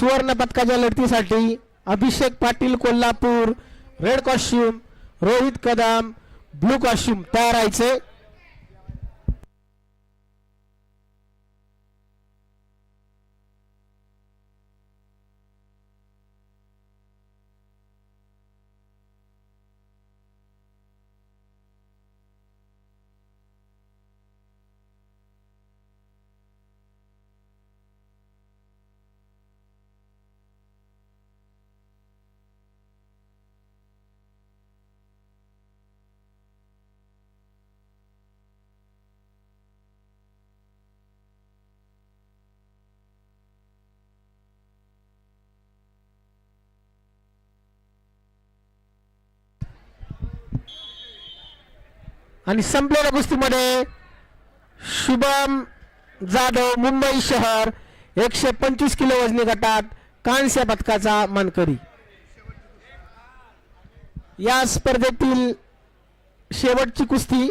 सुवर्ण पदकाच्या लढतीसाठी Abhishek Patil Kolhapur red costume Rohit Kadam blue costume तयार आणि संपलेल्या कुस्तीमध्ये शुभम जाधव मुंबई शहर एकशे पंचवीस किलो वजनी गटात कांस्य पदकाचा मानकरी. या स्पर्धेतील शेवटची कुस्ती